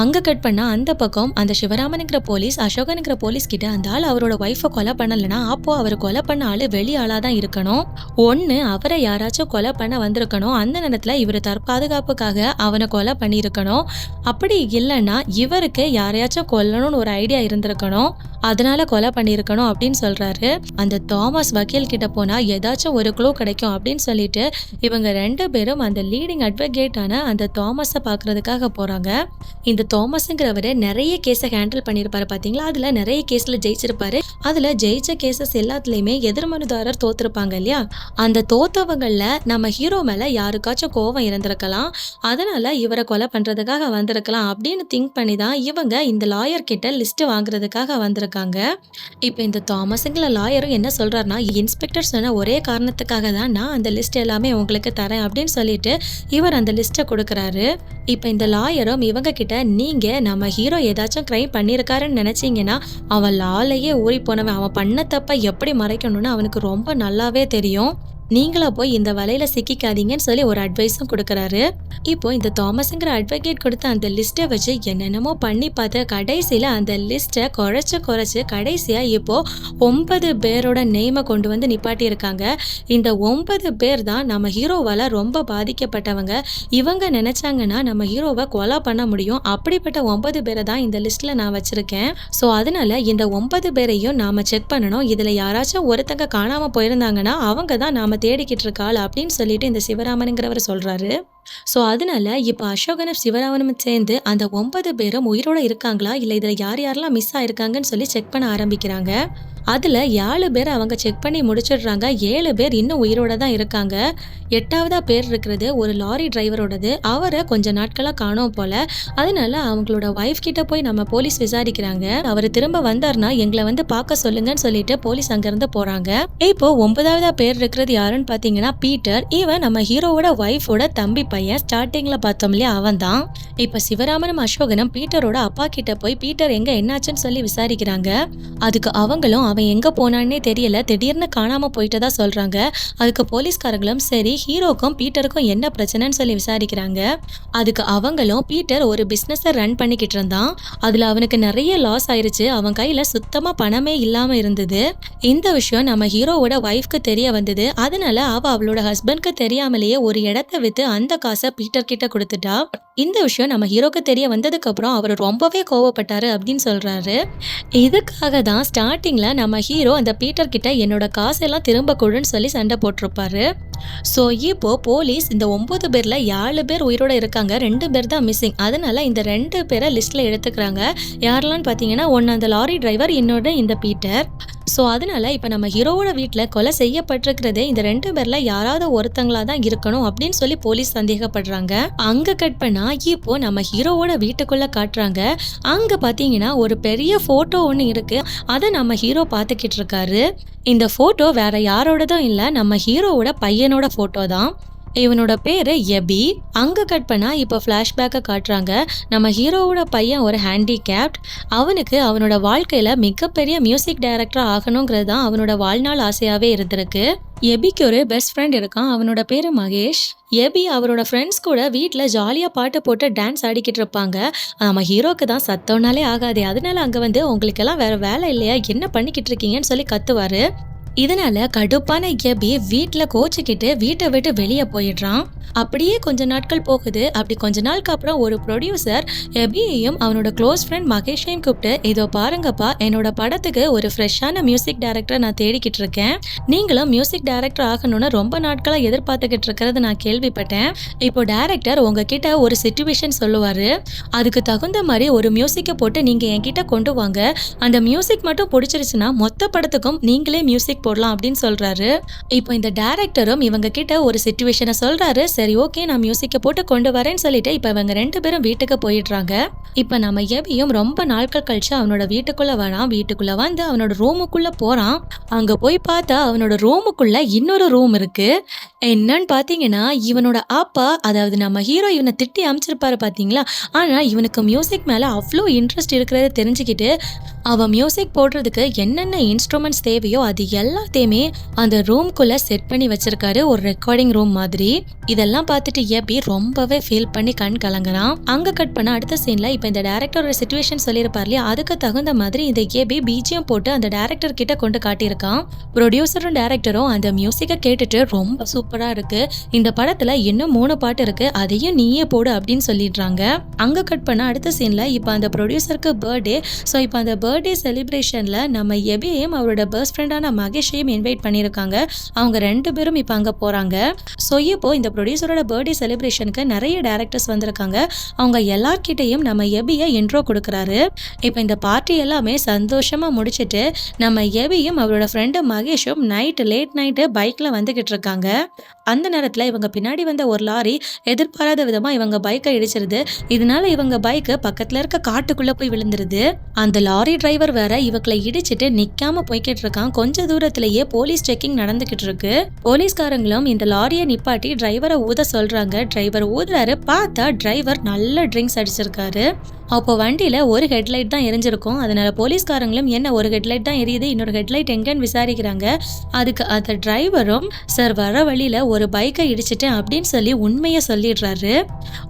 அங்கே கட் பண்ணா அந்த பக்கம் அந்த சிவராமனுங்கிற போலீஸ் அசோகனுங்கிற போலீஸ் கிட்ட அந்த ஆள் அவரோட ஒய்ஃபை கொலை பண்ணலைன்னா அப்போ அவர் கொலை பண்ண ஆள் வெளி ஆளாக தான் இருக்கணும். ஒன்று அவரை யாராச்சும் கொலை பண்ண வந்திருக்கணும். அந்த நேரத்தில் இவர் தற்பாதுகாப்புக்காக அவனை கொலை பண்ணியிருக்கணும். அப்படி இல்லைன்னா இவருக்கு யாரையாச்சும் கொல்லணும்னு ஒரு ஐடியா இருந்திருக்கணும் அதனால கொலை பண்ணியிருக்கணும் அப்படின்னு சொல்றாரு. அந்த தாமஸ் வக்கீல் கிட்ட போனா ஏதாச்சும் ஒரு க்ளூ கிடைக்கும் அப்படின்னு சொல்லிட்டு இவங்க ரெண்டு பேரும் அந்த லீடிங் அட்வொகேட்டான அந்த தாமஸை பார்க்கறதுக்காக போறாங்க. இந்த தாமஸ்ங்கிறவர் நிறைய கேஸை ஹேண்டில் பண்ணியிருப்பாரு பார்த்தீங்களா அதுல நிறைய கேஸ்ல ஜெயிச்சிருப்பாரு. அதுல ஜெயிச்ச கேசஸ் எல்லாத்துலயுமே எதிர்மனுதாரர் தோத்துருப்பாங்க இல்லையா? அந்த தோத்தவங்கள்ல நம்ம ஹீரோ மேல யாருக்காச்சும் கோவம் இருந்திருக்கலாம். அதனால இவரை கொலை பண்றதுக்காக வந்திருக்கலாம் அப்படின்னு திங்க் பண்ணி தான் இவங்க இந்த லாயர் கிட்ட லிஸ்ட் வாங்குறதுக்காக வந்திருக்காங்க. இப்போ இந்த தாமஸுங்கிற லாயரும் என்ன சொல்றாருன்னா இன்ஸ்பெக்டர் சொன்ன ஒரே காரணத்துக்காக தான் நான் அந்த லிஸ்ட் எல்லாமே உங்களுக்கு தரேன் அப்படின்னு சொல்லிட்டு இவர் அந்த லிஸ்ட்டை கொடுக்குறாரு. இப்போ இந்த லாயரும் இவங்க கிட்ட நீங்க நம்ம ஹீரோ ஏதாச்சும் கிரைம் பண்ணியிருக்காருன்னு நினைச்சீங்கன்னா அவன் லாலையே ஊறி போனவன். அவன் பண்ண தப்பை எப்படி மறைக்கணும்னு அவனுக்கு ரொம்ப நல்லாவே தெரியும். நீங்களா போய் இந்த வலையில சிக்கிக்காதீங்கன்னு சொல்லி ஒரு அட்வைஸும் கொடுக்குறாரு. இப்போ இந்த தாமஸ்ங்கிற அட்வொகேட் கொடுத்த அந்த லிஸ்ட்டை வச்சு என்னென்னமோ பண்ணி பார்த்து கடைசியில் அந்த லிஸ்ட்டை குறைச்சு குறைச்சு கடைசியாக இப்போ ஒன்பது பேரோட நேமை கொண்டு வந்து நிப்பாட்டியிருக்காங்க. இந்த ஒன்பது பேர் தான் நம்ம ஹீரோவால் ரொம்ப பாதிக்கப்பட்டவங்க. இவங்க நினைச்சாங்கன்னா நம்ம ஹீரோவை கொலை பண்ண முடியும். அப்படிப்பட்ட ஒன்பது பேரை தான் இந்த லிஸ்ட்டில் நான் வச்சுருக்கேன். ஸோ அதனால இந்த ஒன்பது பேரையும் நாம் செக் பண்ணணும். இதில் யாராச்சும் ஒருத்தங்க காணாமல் போயிருந்தாங்கன்னா அவங்க தான் நாம் தேடிக்கிட்டு இருக்காள் அப்படின்னு சொல்லிட்டு இந்த சிவராமனுங்கிறவர் சொல்கிறாரு ஸோ அதனால இப்போ அசோகனும் சிவராமனும் சேர்ந்து அந்த ஒன்பது பேரும் உயிரோட இருக்காங்களா? இல்லை இதில் யார் யாரெல்லாம் மிஸ் ஆயிருக்காங்கன்னு சொல்லி செக் பண்ண ஆரம்பிக்கிறாங்க. அதில் ஏழு பேர் அவங்க செக் பண்ணி முடிச்சிடுறாங்க. ஏழு பேர் இன்னும் உயிரோட தான் இருக்காங்க. எட்டாவதா பேர் இருக்கிறது ஒரு லாரி டிரைவரோடது அவரை கொஞ்ச நாட்களாக காணோம் போல. அதனால அவங்களோட ஒய்ஃப் கிட்ட போய் நம்ம போலீஸ் விசாரிக்கிறாங்க. அவர் திரும்ப வந்தார்னா எங்களை வந்து பார்க்க சொல்லுங்கன்னு சொல்லிட்டு போலீஸ் அங்கேருந்து போகிறாங்க இப்போ ஒன்பதாவதா பேர் இருக்கிறது யாருன்னு பார்த்தீங்கன்னா பீட்டர். இவன் நம்ம ஹீரோவோட ஒய்ஃபோட தம்பி பையன். ஸ்டார்டிங்கில் பார்த்தோம் இல்லையா அவன் தான். இப்போ சிவராமனும் அசோகனும் பீட்டரோட அப்பா கிட்ட போய் பீட்டர் எங்கே என்னாச்சுன்னு சொல்லி விசாரிக்கிறாங்க. அதுக்கு அவங்களும் அவன் எங்கே போனான்னே தெரியல. திடீர்னு காணாம போயிட்டதா சொல்கிறாங்க அதுக்கு போலீஸ்காரங்களும் சரி ஹீரோக்கும் பீட்டருக்கும் என்ன பிரச்சனைன்னு சொல்லி விசாரிக்கிறாங்க. அதுக்கு அவங்களும் பீட்டர் ஒரு பிஸ்னஸை ரன் பண்ணிக்கிட்டு இருந்தான். அதில் அவனுக்கு நிறைய லாஸ் ஆயிடுச்சு அவன் கையில் சுத்தமாக பணமே இல்லாமல் இருந்தது. இந்த விஷயம் நம்ம ஹீரோவோட ஒய்ஃப்க்கு தெரிய வந்தது. அதனால அவள் அவளோட ஹஸ்பண்ட்க்கு தெரியாமலேயே ஒரு இடத்த விற்று அந்த காசை பீட்டர் கிட்ட கொடுத்துட்டா. இந்த விஷயம் நம்ம ஹீரோக்கு தெரிய வந்ததுக்கு அப்புறம் அவர் ரொம்பவே கோவப்பட்டாரு அப்படின்னு சொல்றாரு. இதுக்காக தான் ஸ்டார்டிங்ல நம்ம ஹீரோ அந்த பீட்டர் கிட்ட என்னோட காசெல்லாம் திரும்ப கொடுன்னு சொல்லி சண்டை போட்டிருப்பாரு. ஸோ இப்போ போலீஸ் இந்த ஒன்பது பேர்ல ஏழு பேர் உயிரோட இருக்காங்க ரெண்டு பேர் தான் மிஸ்ஸிங் அதனால இந்த ரெண்டு பேரை லிஸ்ட்ல எடுத்துக்கிறாங்க. யாரெல்லாம் பார்த்தீங்கன்னா ஒன்று அந்த லாரி டிரைவர் இன்னொன்று இந்த பீட்டர். ஸோ அதனால இப்போ நம்ம ஹீரோவோட வீட்டில் கொலை செய்யப்பட்டிருக்கிறதே இந்த ரெண்டு பேர்ல யாராவது ஒருத்தங்களா தான் இருக்கணும் அப்படின்னு சொல்லி போலீஸ் சந்தேகப்படுறாங்க. அங்க கட் பண்ணா இப்போ நம்ம ஹீரோவோட வீட்டுக்குள்ள காட்டுறாங்க. அங்க பாத்தீங்கன்னா ஒரு பெரிய போட்டோ ஒன்று இருக்கு. அதை நம்ம ஹீரோ பார்த்துக்கிட்டு இருக்காரு. இந்த போட்டோ வேற யாரோடதும் இல்லை நம்ம ஹீரோவோட பையனோட போட்டோ தான். இவனோட பேர் எபி. அங்கே கட் பண்ணால் இப்போ ஃப்ளாஷ்பேக்கை காட்டுறாங்க. நம்ம ஹீரோவோட பையன் ஒரு ஹேண்டிகேப்ட் அவனுக்கு அவனோட வாழ்க்கையில் மிகப்பெரிய மியூசிக் டைரக்டர் ஆகணுங்கிறது தான் அவனோட வாழ்நாள் ஆசையாகவே இருந்திருக்கு. எபிக்கு ஒரு பெஸ்ட் ஃப்ரெண்ட் இருக்கான். அவனோட பேர் மகேஷ். எபி அவரோட ஃப்ரெண்ட்ஸ் கூட வீட்டில் ஜாலியாக பாட்டு போட்டு டான்ஸ் ஆடிக்கிட்டு இருப்பாங்க. நம்ம ஹீரோக்கு தான் சத்தம்னாலே ஆகாது. அதனால அங்கே வந்து உங்களுக்கெல்லாம் வேறு வேலை இல்லையா? என்ன பண்ணிக்கிட்டு இருக்கீங்கன்னு சொல்லி கத்துவார். இதனால கடுப்பான எபி வீட்டில் கோச்சிக்கிட்டு வீட்டை விட்டு வெளியே போயிடுறான். அப்படியே கொஞ்ச நாட்கள் போகுது. அப்படி கொஞ்ச நாளுக்கு அப்புறம் ஒரு ப்ரொடியூசர் எபியையும் அவனோட க்ளோஸ் ஃப்ரெண்ட் மகேஷையும் கூப்பிட்டு இதோ பாருங்கப்பா என்னோட படத்துக்கு ஒரு ஃப்ரெஷ்ஷான மியூசிக் டைரக்டரை நான் தேடிக்கிட்டு இருக்கேன். நீங்களும் மியூசிக் டைரக்டர் ஆகணும்னு ரொம்ப நாட்களாக எதிர்பார்த்துக்கிட்டு இருக்கிறது நான் கேள்விப்பட்டேன். இப்போ டைரக்டர் உங்ககிட்ட ஒரு சுச்சுவேஷன் சொல்லுவார். அதுக்கு தகுந்த மாதிரி ஒரு மியூசிக்கை போட்டு நீங்கள் என்கிட்ட கொண்டு வாங்க. அந்த மியூசிக் மட்டும் பிடிச்சிருச்சுன்னா மொத்த படத்துக்கும் நீங்களே மியூசிக் போடலாம் அப்படின்னு சொல்றாரு. இப்போ இந்த டேரக்டரும் இவங்க கிட்ட ஒரு சுச்சுவேஷனை சொல்றாரு. சரி ஓகே நான் மியூசிக்கை போட்டு கொண்டு வரேன்னு சொல்லிட்டு இப்போ இவங்க ரெண்டு பேரும் வீட்டுக்கு போயிடுறாங்க. இப்போ நம்ம எபியும் ரொம்ப நாட்கள் கழிச்சு அவனோட வீட்டுக்குள்ள வரான். வீட்டுக்குள்ள வந்து அவனோட ரூமுக்குள்ள போறான். அங்க போய் பார்த்தா அவனோட ரூமுக்குள்ள இன்னொரு ரூம் இருக்கு. என்னன்னு பார்த்தீங்கன்னா இவனோட அப்பா அதாவது நம்ம ஹீரோ இவனை திட்டி அமைச்சிருப்பாரு பார்த்தீங்களா ஆனால் இவனுக்கு மியூசிக் மேலே அவ்வளோ இன்ட்ரெஸ்ட் இருக்கிறத தெரிஞ்சுக்கிட்டு அவன் மியூசிக் போடுறதுக்கு என்னென்ன இன்ஸ்ட்ருமெண்ட்ஸ் தேவையோ அது எல்லாத்தையுமே அந்த ரூம்குள்ளே செட் பண்ணி வச்சிருக்காரு. ஒரு ரெக்கார்டிங் ரூம் மாதிரி. இதெல்லாம் பார்த்துட்டு ஏபி ரொம்பவே ஃபீல் பண்ணி கண் கலங்குறான். அங்கே கட் பண்ண அடுத்த சீனில் இப்போ இந்த டேரக்டரோட சுச்சுவேஷன் சொல்லியிருப்பார் இல்லையா? அதுக்கு தகுந்த மாதிரி இந்த ஏபி பிஜிஎம் போட்டு அந்த டேரக்டர் கிட்ட கொண்டு காட்டியிருக்கான். ப்ரொடியூசரும் டேரக்டரும் அந்த மியூசிக்கை கேட்டுட்டு ரொம்ப சூப்பராக இருக்கு. இந்த படத்தில் இன்னும் மூணு பாட்டு இருக்கு. அதையும் நீயே போடு அப்படின்னு சொல்லிடுறாங்க. அங்கே கட் பண்ண அடுத்த சீனில் இப்போ அந்த ப்ரொடியூசருக்கு பர்த்டே ஸோ இப்போ அந்த பர்த்டே செலிப்ரேஷனில் நம்ம எபியையும் அவரோட பெஸ்ட் ஃப்ரெண்டான மகேஷையும் இன்வைட் பண்ணியிருக்காங்க. அவங்க ரெண்டு பேரும் இப்போ அங்கே போகிறாங்க ஸோ இப்போ இந்த ப்ரொடியூசரோட பர்த்டே செலிப்ரேஷனுக்கு நிறைய டேரக்டர்ஸ் வந்திருக்காங்க. அவங்க எல்லார்கிட்டையும் நம்ம எபியை இன்ட்ரோ கொடுக்குறாரு. இப்போ இந்த பார்ட்டி எல்லாமே சந்தோஷமாக முடிச்சிட்டு நம்ம எபியும் அவரோட ஃப்ரெண்டு மகேஷும் நைட்டு லேட் நைட்டு பைக்கில் வந்துக்கிட்டு இருக்காங்க. அந்த நேரத்தில் இவங்க பின்னாடி வந்த ஒரு லாரி எதிர்பாராத விதமாக இவங்க பைக்கை இடிச்சிருது. இதனால இவங்க பைக்கு பக்கத்தில் இருக்க காட்டுக்குள்ளே போய் விழுந்துருது. அந்த லாரி டிரைவர் வேற இவங்களை இடிச்சிட்டு நிக்காம போய்கிட்டு இருக்கான். கொஞ்ச தூரத்திலேயே போலீஸ் செக்கிங் நடந்துகிட்டு இருக்கு போலீஸ்காரங்களும் இந்த லாரியை நிப்பாட்டி டிரைவரை ஊத சொல்றாங்க. டிரைவர் ஊதுறாரு. பார்த்தா டிரைவர் நல்ல ட்ரிங்க்ஸ் அடிச்சிருக்காரு. அப்போ வண்டியில் ஒரு ஹெட்லைட் தான் எரிஞ்சிருக்கும். அதனால போலீஸ்காரங்களும் என்ன ஒரு ஹெட்லைட் தான் எரியுது? இன்னொரு ஹெட்லைட் எங்கன்னு விசாரிக்கிறாங்க. அதுக்கு அந்த டிரைவரும் சார் வர வழியில் ஒரு பைக்கை இடிச்சிட்டேன் அப்படின்னு சொல்லி உண்மையை சொல்லிடுறாரு.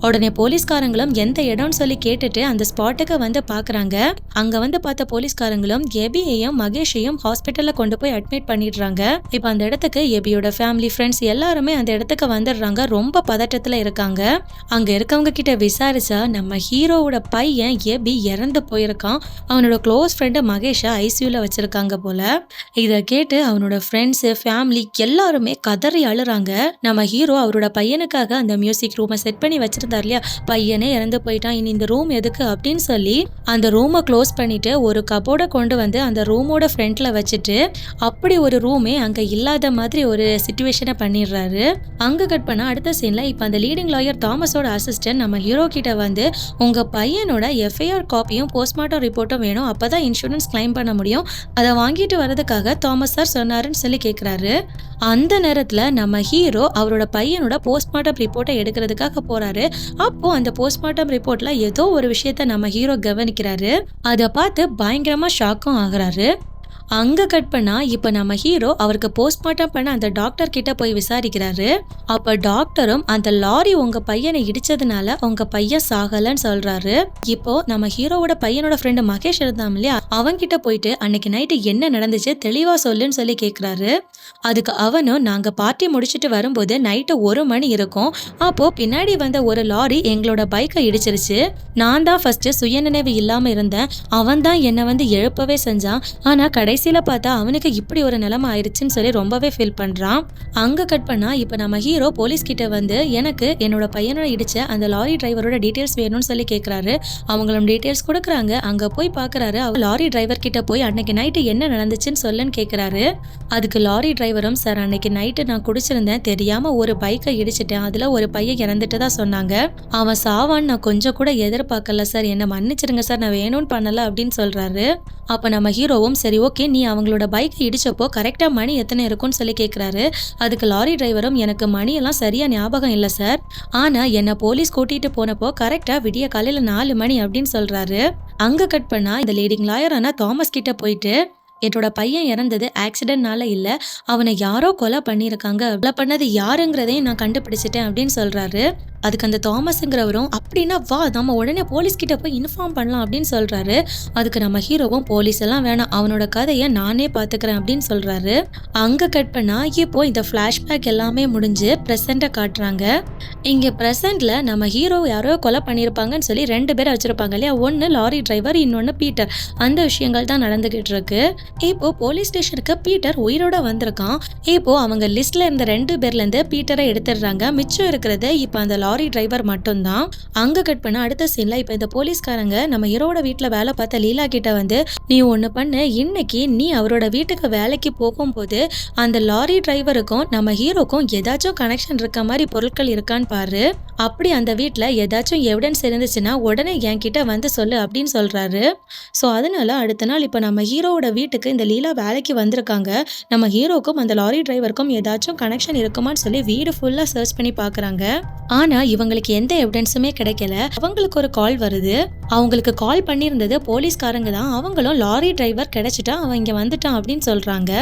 உடனே போலீஸ்காரங்களும் எந்த இடம்னு சொல்லி கேட்டுட்டு அந்த ஸ்பாட்டுக்கு வந்து பார்க்குறாங்க அங்கே வந்து பார்த்த போலீஸ்காரங்களும் எபியையும் மகேஷையும் ஹாஸ்பிட்டலில் கொண்டு போய் அட்மிட் பண்ணிடுறாங்க. இப்போ அந்த இடத்துக்கு எபியோட ஃபேமிலி ஃப்ரெண்ட்ஸ் எல்லாருமே அந்த இடத்துக்கு வந்துடுறாங்க. ரொம்ப பதட்டத்தில் இருக்காங்க. அங்கே இருக்கவங்க கிட்ட விசாரிச்சா நம்ம ஹீரோவோட பையன் எபி இறந்து போயிருக்கான். அவனோட க்ளோஸ் ஃப்ரெண்டு மகேஷை ஐசியூவில் வச்சுருக்காங்க போல. இதை கேட்டு அவனோட ஃப்ரெண்ட்ஸு ஃபேமிலி எல்லாருமே கதறி அழுறாங்க. நம்ம ஹீரோ அவரோட பையனுக்காக அந்த மியூசிக் ரூமை செட் பண்ணி வச்சுருந்தார் இல்லையா? பையனே இறந்து போயிட்டான். இனி இந்த ரூம் எதுக்கு அப்படின்னு சொல்லி அந்த ரூமை க்ளோஸ் பண்ணிட்டு ஒரு கபோர்டை கொண்டு வந்து அந்த ரூமோட ஃப்ரண்ட்டில் வச்சுட்டு அப் அப்படி ஒரு ரூமே அங்கே இல்லாத மாதிரி ஒரு சுச்சுவேஷனை பண்ணிடுறாரு. அங்கே கட் பண்ண அடுத்த சீனில் இப்போ அந்த லீடிங் லாயர் தாமஸோட அசிஸ்டன்ட் நம்ம ஹீரோ கிட்ட வந்து உங்கள் பையனோட எஃப்ஐஆர் காப்பியும் போஸ்ட்மார்ட்டம் ரிப்போர்ட்டும் வேணும். அப்போ தான் இன்சூரன்ஸ் கிளைம் பண்ண முடியும். அதை வாங்கிட்டு வரதுக்காக தாமஸ் சார் சொன்னாருன்னு சொல்லி கேட்குறாரு அந்த நேரத்தில் நம்ம ஹீரோ அவரோட பையனோட போஸ்ட்மார்ட்டம் ரிப்போர்ட்டை எடுக்கிறதுக்காக போகிறாரு அப்போது அந்த போஸ்ட்மார்ட்டம் ரிப்போர்ட்டில் ஏதோ ஒரு விஷயத்த நம்ம ஹீரோ கவனிக்கிறாரு. அதை பார்த்து பயங்கரமாக ஷாக்கும் ஆகிறாரு. அங்க கட் பண்ணா இப்ப நம்ம ஹீரோ அவருக்கு போஸ்ட்மார்ட்டம் பண்ண அந்த டாக்டர் கிட்ட போய் விசாரிக்கிறாரு. அப்ப டாக்டரும் அந்த லாரி உங்க பையனை இடிச்சதுனால உங்க பையன் சாகலன்னு சொல்றாரு. இப்போ நம்ம ஹீரோவோட பையனோட ஃப்ரெண்டு மகேஷ் இருந்தான் இல்லையா? அவன்கிட்ட போயிட்டு அன்னைக்கு நைட்டு என்ன நடந்துச்சு தெளிவா சொல்லுன்னு சொல்லி கேக்குறாரு. அதுக்கு அவனும் நாங்க பார்ட்டி முடிச்சிட்டு வரும்போது நைட்டு ஒரு மணி இருக்கும். அப்போ பின்னாடி வந்த ஒரு லாரி எங்களோட பைக்கை இடிச்சிருச்சு. நான் தான் ஃபர்ஸ்ட் சுயநினைவு இல்லாம இருந்தேன். அவன் தான் என்னை வந்து எழுப்பவே செஞ்சான். ஆனா கடைசி கடைசியில் பார்த்தா அவனுக்கு இப்படி ஒரு நிலைமை ஆயிடுச்சுன்னு சொல்லி ரொம்பவே ஃபீல் பண்ணுறான் அங்கே கட் பண்ணால் இப்போ நம்ம ஹீரோ போலீஸ் கிட்ட வந்து எனக்கு என்னோட பையனோட இடிச்ச அந்த லாரி டிரைவரோட டீட்டெயில்ஸ் வேணும்னு சொல்லி கேட்குறாரு அவங்களும் டீட்டெயில்ஸ் கொடுக்குறாங்க. அங்கே போய் பார்க்குறாரு அவர் லாரி டிரைவர் கிட்ட போய் அன்னைக்கு நைட்டு என்ன நடந்துச்சுன்னு சொல்லுன்னு கேட்குறாரு அதுக்கு லாரி டிரைவரும் சார் அன்னைக்கு நைட்டு நான் குடிச்சிருந்தேன். தெரியாமல் ஒரு பைக்கை இடிச்சிட்டேன். அதில் ஒரு பையன் இறந்துட்டு தான் சொன்னாங்க. அவன் சாவான்னு நான் கொஞ்சம் கூட எதிர்பார்க்கல. சார் என்ன மன்னிச்சிருங்க. சார் நான் வேணும்னு பண்ணல அப்படின்னு சொல்கிறாரு அப்போ நம்ம ஹீரோவும் சரி ஓகே நீ அவங்களோட பைக்கை இடிச்சப்போ கரெக்டாக மணி எத்தனை இருக்கும்னு சொல்லி கேட்குறாரு அதுக்கு லாரி டிரைவரும் எனக்கு மணியெல்லாம் சரியாக ஞாபகம் இல்லை சார் ஆனால் என்னை போலீஸ் கூட்டிகிட்டு போனப்போ கரெக்டாக விடிய காலையில் நாலு மணி அப்படின்னு சொல்கிறாரு அங்கே கட் பண்ணால் இந்த லீடிங் லாயரான தாமஸ் கிட்ட போயிட்டு என்னோட பையன் இறந்தது ஆக்சிடென்ட்னால இல்லை. அவனை யாரோ கொலை பண்ணியிருக்காங்க. கொலை பண்ணது யாருங்கிறதையும் நான் கண்டுபிடிச்சிட்டேன் அப்படின்னு சொல்கிறாரு அதுக்கு அந்த தாமஸ்ங்கிறவரும் அப்படின்னா வா நம்ம உடனே போலீஸ் கிட்ட போய் இன்ஃபார்ம் பண்ணலாம் அப்படின்னு சொல்றாரு. அதுக்கு நம்ம ஹீரோவும் போலீஸ் எல்லாம் வேணாம். அவனோட கதையை நானே பாத்துக்கிறேன் அப்படின்னு சொல்றாரு. அங்க கட் பண்ணா இப்போ இந்த ஃபிளாஷ்பேக் எல்லாமே முடிஞ்சு ப்ரெசண்ட்டை காட்டுறாங்க. இங்க ப்ரெசண்ட்டில் நம்ம ஹீரோ யாரோ கொலை பண்ணியிருப்பாங்கன்னு சொல்லி ரெண்டு பேரை வச்சிருப்பாங்க இல்லையா? ஒன்னு லாரி டிரைவர் இன்னொன்னு பீட்டர் அந்த விஷயங்கள் தான் நடந்துகிட்டு இருக்கு. இப்போ போலீஸ் ஸ்டேஷனுக்கு பீட்டர் உயிரோட வந்திருக்கான். இப்போ அவங்க லிஸ்ட்ல இருந்த ரெண்டு பேர்ல இருந்து பீட்டரை எடுத்துடுறாங்க. மிச்சம் இருக்கிறது இப்போ அந்த லாரி டிரைவர் மட்டும்தான். அங்க கட் பண்ண அடுத்த சீன்ல இப்போ இந்த போலீஸ்காரங்க நம்ம ஹீரோட வீட்டுல வேலை பார்த்த லீலா கிட்ட வந்து நீ ஒன்று பண்ணு. இன்னைக்கு நீ அவரோட வீட்டுக்கு வேலைக்கு போகும்போது அந்த லாரி டிரைவருக்கும் நம்ம ஹீரோக்கும் ஏதாச்சும் கனெக்ஷன் இருக்க மாதிரி பொருட்கள் இருக்கான்னு பாரு. அப்படி அந்த வீட்டில் ஏதாச்சும் எவிடன்ஸ் இருந்துச்சுன்னா உடனே என்கிட்ட வந்து சொல்லு அப்படின்னு சொல்றாரு. ஸோ அதனால அடுத்த நாள் இப்போ நம்ம ஹீரோவோட வீட்டுக்கு இந்த லீலா வேலைக்கு வந்திருக்காங்க. நம்ம ஹீரோக்கும் அந்த லாரி டிரைவருக்கும் ஏதாச்சும் கனெக்ஷன் இருக்குமான்னு சொல்லி வீடு ஃபுல்லாக சர்ச் பண்ணி பார்க்குறாங்க ஆனால் இவங்களுக்கு எந்த எவிடன்ஸுமே கிடைக்கல. அவங்களுக்கு ஒரு கால் வருது. அவங்களுக்கு கால் பண்ணியிருந்தது போலீஸ்காரங்க தான். அவங்களும் லாரி டிரைவர் கிடைச்சிட்டா அவன் இங்கே வந்துட்டான் அப்படின்னு சொல்கிறாங்க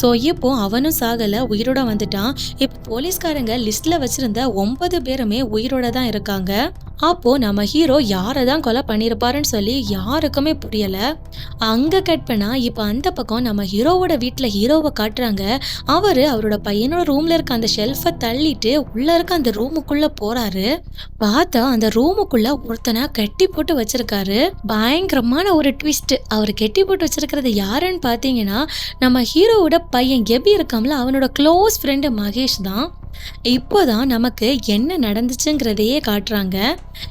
ஸோ இப்போ அவனும் சாகலை உயிரோட வந்துட்டான். இப்போ போலீஸ்காரங்க லிஸ்ட்டில் வச்சுருந்த ஒன்பது பேருமே உயிரோட தான் இருக்காங்க. அப்போ நம்ம ஹீரோ யாரை தான் கொலை பண்ணியிருப்பாருன்னு சொல்லி யாருக்குமே புரியல. அங்க கட் பண்ணா இப்போ அந்த பக்கம் நம்ம ஹீரோவோட வீட்டில் ஹீரோவை காட்டுறாங்க. அவரு அவரோட பையனோட ரூம்ல இருக்க அந்த ஷெல்ஃபை தள்ளிட்டு உள்ள இருக்க அந்த ரூமுக்குள்ள போறாரு. பார்த்தா அந்த ரூமுக்குள்ள ஒருத்தனை கட்டி போட்டு வச்சிருக்காரு. பயங்கரமான ஒரு ட்விஸ்ட் அவர் கெட்டி போட்டு வச்சிருக்கிறது யாருன்னு பார்த்தீங்கன்னா நம்ம ஹீரோவோட பையன் எபி இருக்காம்ல அவனோட க்ளோஸ் ஃப்ரெண்டு மகேஷ் தான். இப்போதான் நமக்கு என்ன நடந்துச்சுங்கிறதையே காட்டுறாங்க.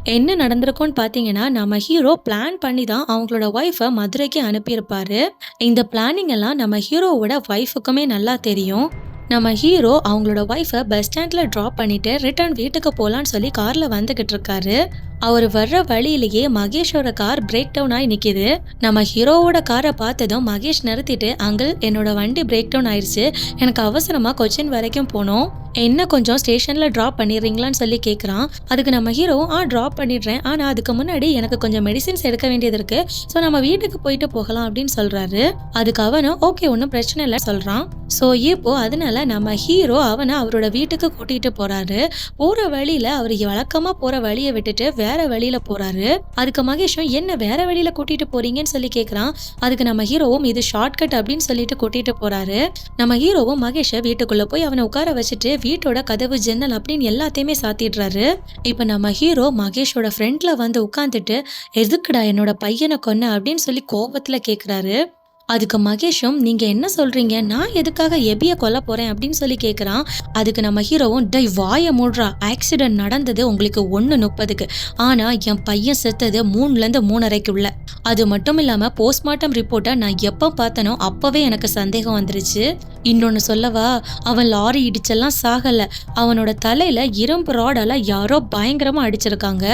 என்ன நடந்திருக்கும்னு பார்த்தீங்கன்னா நம்ம ஹீரோ பிளான் பண்ணி தான் அவங்களோட ஒய்ஃபை மதுரைக்கு அனுப்பியிருப்பாரு. இந்த பிளானிங் எல்லாம் நம்ம ஹீரோவோட ஒய்ஃபுக்குமே நல்லா தெரியும். நம்ம ஹீரோ அவங்களோட ஒய்ஃபை பஸ் ஸ்டாண்டில் ட்ராப் பண்ணிவிட்டு ரிட்டர்ன் வீட்டுக்கு போகலான்னு சொல்லி காரில் வந்துக்கிட்டு இருக்காரு. அவர் வர்ற வழியிலேயே மகேஷோட கார் பிரேக் டவுன் ஆகி நிற்கிது நம்ம ஹீரோவோட காரை பார்த்ததும் மகேஷ் நிறுத்திட்டு அங்கிள் என்னோட வண்டி பிரேக் டவுன் ஆயிடுச்சு எனக்கு அவசரமாக கொச்சின் வரைக்கும் போகணும். என்ன கொஞ்சம் ஸ்டேஷனில் ட்ராப் பண்ணிடுறீங்களான்னு சொல்லி கேட்குறான் அதுக்கு நம்ம ஹீரோவும் ஆ ட்ராப் பண்ணிடுறேன். ஆனால் அதுக்கு முன்னாடி எனக்கு கொஞ்சம் மெடிசின்ஸ் எடுக்க வேண்டியது இருக்கு. ஸோ நம்ம வீட்டுக்கு போயிட்டு போகலாம் அப்படின்னு சொல்கிறாரு அதுக்கு அவனும் ஓகே ஒன்றும் பிரச்சனை இல்லை சொல்கிறான் ஸோ இப்போ அதனால நம்ம ஹீரோ அவனை அவரோட வீட்டுக்கு கூட்டிகிட்டு போகிறாரு போகிற வழியில் அவர் வழக்கமாக போகிற வழியை விட்டுட்டு வேற வழியில் போகிறாரு அதுக்கு மகேஷும் என்ன வேற வழியில் கூட்டிகிட்டு போறீங்கன்னு சொல்லி கேட்குறான் அதுக்கு நம்ம ஹீரோவும் இது ஷார்ட்கட் அப்படின்னு சொல்லிட்டு கூட்டிகிட்டு போகிறாரு நம்ம ஹீரோவும் மகேஷை வீட்டுக்குள்ளே போய் அவனை உட்கார வச்சுட்டு வீட்டோட கதவு ஜன்னல் அப்படின்னு எல்லாத்தையுமே சாத்திடுறாரு. இப்போ நம்ம ஹீரோ மகேஷோட ஃப்ரெண்ட்ல வந்து உட்காந்துட்டு எதுக்குடா என்னோட பையனை கொன்ன? அப்படின்னு சொல்லி கோபத்தில் கேட்குறாரு அதுக்கு மகேஷும் நீங்கள் என்ன சொல்கிறீங்க நான் எதுக்காக எபியை கொல்ல போகிறேன் அப்படின்னு சொல்லி கேட்குறான் அதுக்கு நம்ம ஹீரோவும் டை வாய மூடுறா. ஆக்சிடென்ட் நடந்தது உங்களுக்கு ஒன்று முப்பதுக்கு ஆனால் என் பையன் செத்தது மூணுலேருந்து மூணரைக்குள்ள. அது மட்டும் இல்லாமல் போஸ்ட்மார்ட்டம் ரிப்போர்ட்டை நான் எப்போ பார்த்தனோ அப்போவே எனக்கு சந்தேகம் வந்துருச்சு. இன்னொன்று சொல்லவா அவன் லாரி இடிச்செல்லாம் சாகலை. அவனோட தலையில் இரும்பு ராடெல்லாம் யாரோ பயங்கரமாக அடிச்சிருக்காங்க.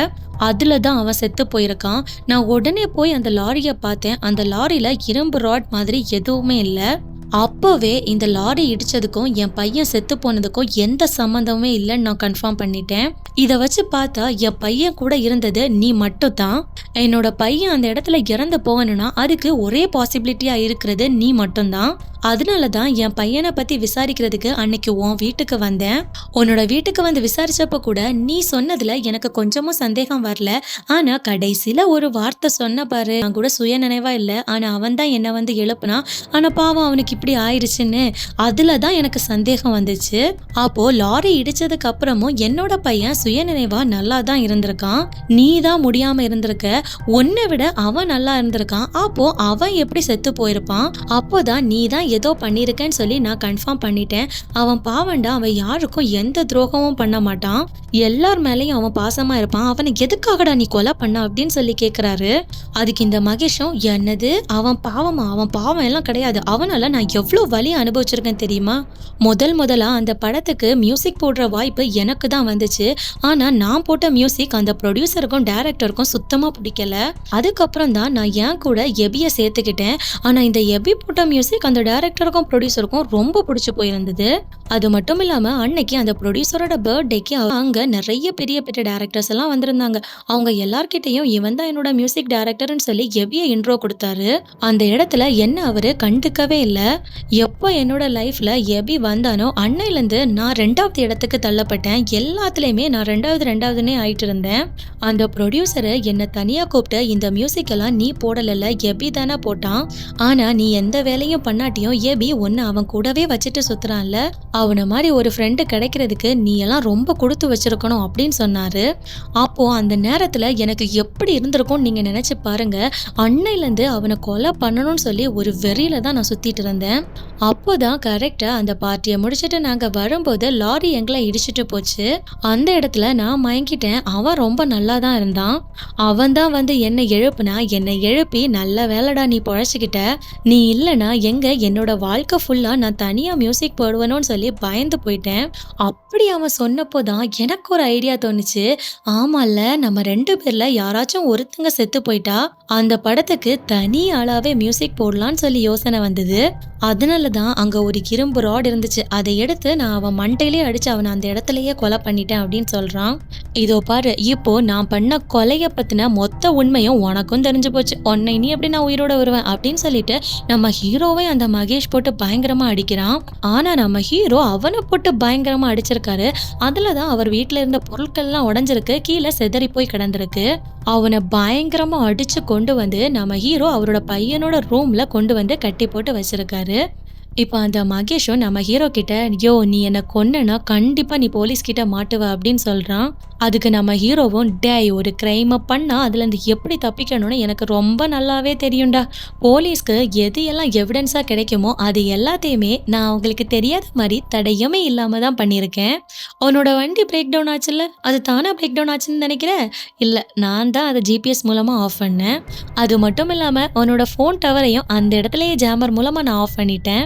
அதில் தான் அவன் செத்து போயிருக்கான். நான் உடனே போய் அந்த லாரியை பார்த்தேன். அந்த லாரியில் இரும்பு ராட் மாதிரி எதுவுமே இல்லை. அப்போவே இந்த லாரி இடிச்சதுக்கும் என் பையன் செத்து போனதுக்கும் எந்த சம்மந்தமுமே இல்லைன்னு நான் கன்ஃபார்ம் பண்ணிட்டேன். இதை வச்சு பார்த்தா என் பையன் கூட இருந்தது நீ மட்டும் தான் என்னோட பையன் அந்த இடத்துல இறந்து போகணும்னா அதுக்கு ஒரே பாசிபிலிட்டியாக இருக்கிறது நீ மட்டும்தான். அதனால தான் என் பையனை பற்றி விசாரிக்கிறதுக்கு அன்னைக்கு உன் வீட்டுக்கு வந்தேன். உன்னோட வீட்டுக்கு வந்து விசாரிச்சப்ப கூட நீ சொன்னதில் எனக்கு கொஞ்சமும் சந்தேகம் வரல. ஆனால் கடைசியில் ஒரு வார்த்தை சொன்ன பாரு. நான் கூட சுய இல்லை. ஆனால் ஆனா அவன் தான் என்னை வந்து எழுப்புனா ஆனால் பாவம் அவனுக்கு இப்படி ஆயிடுச்சுன்னு அதுல தான் எனக்கு சந்தேகம் வந்துச்சு. அப்போ லாரி இடித்ததுக்கு அப்புறமும் என்னோட பையன் சுயநினைவா நல்லா தான் இருந்திருக்கான். நீ தான் முடியாமல் இருந்திருக்க. உன்னை விட அவன் நல்லா இருந்திருக்கான். அப்போ அவன் எப்படி செத்து போயிருப்பான்? அப்போதான் நீ தான் ஏதோ பண்ணியிருக்கேன்னு சொல்லி நான் கன்ஃபார்ம் பண்ணிட்டேன். அவன் பாவண்டா அவன் யாருக்கும் எந்த துரோகமும் பண்ண மாட்டான். எல்லார் மேலேயும் அவன் பாசமா இருப்பான். அவனை எதுக்காகடா நீ கொலை பண்ண அப்படின்னு சொல்லி கேட்குறாரு அதுக்கு இந்த மகேஷும் என்னது? அவன் பாவமா? அவன் பாவம் எல்லாம் கிடையாது. அவனால நான் எவ்வளோ வலி அனுபவிச்சிருக்கேன் தெரியுமா? முதல் முதலாக அந்த படத்துக்கு மியூசிக் போடுற வாய்ப்பு எனக்கு தான் வந்துச்சு. ஆனால் நான் போட்ட மியூசிக் அந்த ப்ரொடியூசருக்கும் டேரக்டருக்கும் சுத்தமாக பிடிக்கல. அதுக்கப்புறம் தான் நான் ஏன் கூட எபியை சேர்த்துக்கிட்டேன். ஆனால் இந்த எபி போட்ட மியூசிக் அந்த டேரக்டருக்கும் ப்ரொடியூசருக்கும் ரொம்ப பிடிச்சி போயிருந்தது. அது மட்டும் இல்லாமல் அன்னைக்கு அந்த ப்ரொடியூசரோட பர்த்டேக்கு அங்கே நிறைய பெரிய பெரிய டேரக்டர்ஸ் எல்லாம் வந்திருந்தாங்க. அவங்க எல்லார்கிட்டையும் இவன் தான் என்னோட மியூசிக் டேரக்டர்னு சொல்லி எவ்விய இன்ட்ரோ கொடுத்தாரு. அந்த இடத்துல என்ன அவர் கண்டுக்கவே இல்லை. எப்போ என்னோட லைஃப்பில் எபி வந்தானோ அன்னையிலேருந்து நான் ரெண்டாவது இடத்துக்கு தள்ளப்பட்டேன். எல்லாத்துலேயுமே நான் ரெண்டாவது ரெண்டாவதுன்னே ஆயிட்டு இருந்தேன் அந்த ப்ரொடியூசரை என்னை தனியாக கூப்பிட்டு இந்த மியூசிக்கெல்லாம் நீ போடலைல்ல எபி தானே போட்டான். ஆனால் நீ எந்த வேலையும் பண்ணாட்டியும் எபி ஒன்று அவன் கூடவே வச்சுட்டு சுத்துறான்ல. அவனை மாதிரி ஒரு ஃப்ரெண்டு கிடைக்கிறதுக்கு நீ எல்லாம் ரொம்ப கொடுத்து வச்சிருக்கணும் அப்படின்னு சொன்னார். அப்போது அந்த நேரத்தில் எனக்கு எப்படி இருந்திருக்கும்னு நீங்கள் நினச்சி பாருங்கள் அன்னையிலேருந்து அவனை கொலை பண்ணணும்னு சொல்லி ஒரு வெறியில் தான் நான் சுற்றிட்டு இருந்தேன். அப்போதான் கரெக்டாக அந்த பார்ட்டியை முடிச்சுட்டு நாங்கள் வரும்போது லாரி எங்களை இடிச்சிட்டு போச்சு. அந்த இடத்துல நான் மயங்கிட்டேன். அவன் ரொம்ப நல்லா தான் இருந்தான். அவன் தான் வந்து என்னை எழுப்புனா என்னை எழுப்பி நல்ல வேலைடா நீ பொழைச்சிக்கிட்ட. நீ இல்லைனா எங்கே? என்னோட வாழ்க்கை ஃபுல்லாக நான் தனியாக மியூசிக் போடுவேணும்னு சொல்லி பயந்து போயிட்டேன். அப்படி அவன் சொன்னப்போ தான் எனக்கு ஒரு ஐடியா தோணுச்சு. ஆமால்ல நம்ம ரெண்டு பேரில் யாராச்சும் ஒருத்தங்க செத்து போயிட்டா அந்த படத்துக்கு தனி ஆளாவே மியூசிக் போடலான்னு சொல்லி யோசனை வந்தது. அதனால தான் அங்கே ஒரு இரும்பு ராட் இருந்துச்சு. அதை எடுத்து நான் அவன் மண்டையிலே அடித்து அவனை அந்த இடத்துலையே கொலை பண்ணிட்டேன் அப்படின்னு சொல்கிறான் இதோ பாரு இப்போ நான் பண்ண கொலையை பற்றின மொத்த உண்மையும் உனக்கும் தெரிஞ்சு போச்சு. உன்னை நீ எப்படி நான் உயிரோட வருவேன் அப்படின்னு சொல்லிட்டு நம்ம ஹீரோவை அந்த மகேஷ் போட்டு பயங்கரமாக அடிக்கிறான். ஆனால் நம்ம ஹீரோ அவனை போட்டு பயங்கரமாக அடிச்சிருக்காரு. அதில் தான் அவர் வீட்டில் இருந்த பொருட்கள்லாம் உடஞ்சிருக்கு கீழே செதறி போய் கிடந்திருக்கு. அவனை பயங்கரமாக அடித்து கொண்டு வந்து நம்ம ஹீரோ அவரோட பையனோட ரூமில் கொண்டு வந்து கட்டி போட்டு வச்சிருக்காரு. it. இப்போ அந்த மகேஷும் நம்ம ஹீரோ கிட்ட யோ நீ என்னை கொன்னனா கண்டிப்பாக நீ போலீஸ் கிட்ட மாட்டுவ அப்படின்னு சொல்கிறான் அதுக்கு நம்ம ஹீரோவும் டேய் ஒரு கிரைமை பண்ணால் அதுலேருந்து எப்படி தப்பிக்கணும்னு எனக்கு ரொம்ப நல்லாவே தெரியும்டா. போலீஸ்க்கு எது எல்லாம் எவிடன்ஸாக கிடைக்குமோ அது எல்லாத்தையுமே நான் அவங்களுக்கு தெரியாத மாதிரி தடையுமே இல்லாமல் தான் பண்ணியிருக்கேன். உன்னோட வண்டி பிரேக் டவுன் ஆச்சுல்ல? அது தானாக பிரேக் டவுன் ஆச்சுன்னு நினைக்கிறேன்? இல்லை நான் தான் அதை ஜிபிஎஸ் மூலமாக ஆஃப் பண்ணேன். அது மட்டும் இல்லாமல் உன்னோட ஃபோன் டவரையும் அந்த இடத்துலயே ஜாமர் மூலமாக நான் ஆஃப் பண்ணிட்டேன்.